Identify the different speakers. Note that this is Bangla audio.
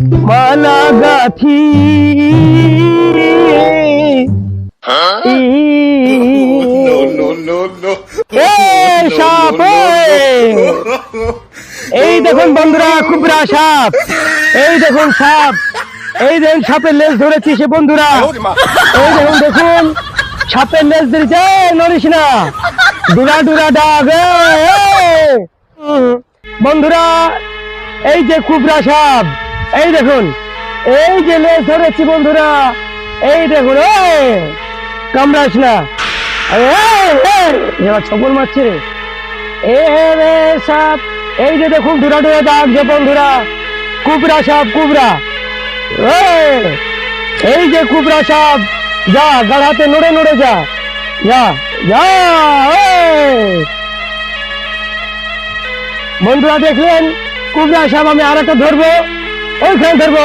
Speaker 1: মালা গাথি এই সাপ! এই! দেখুন বন্ধুরা কুবরা সাপ। এই দেখুন সাপ। এই দেখুন সাপের লেজ ধরেছি সে বন্ধুরা। এই দেখুন দেখুন। সাপের লেজ ধরেছে নড়িস না। ডুরা ডুরা ডাক বন্ধুরা এই যে কুবরা সাপ। এই দেখুন এই যে লেজ ধরেছি বন্ধুরা এই দেখুন কামড়াস না! এবার ছবল মারছে রে এ রে সাপ এই যে দেখুন ডুরা ডুরা দাগ যে বন্ধুরা কুবরা সাপ কুবরা এই, যে কুবরা সাপ যা গাড়াতে নড়ে নড়ে যা যা যা। বন্ধুরা দেখলেন কুবরা সাপ আমি আর একটা ধরবো ওইখানে ধরবো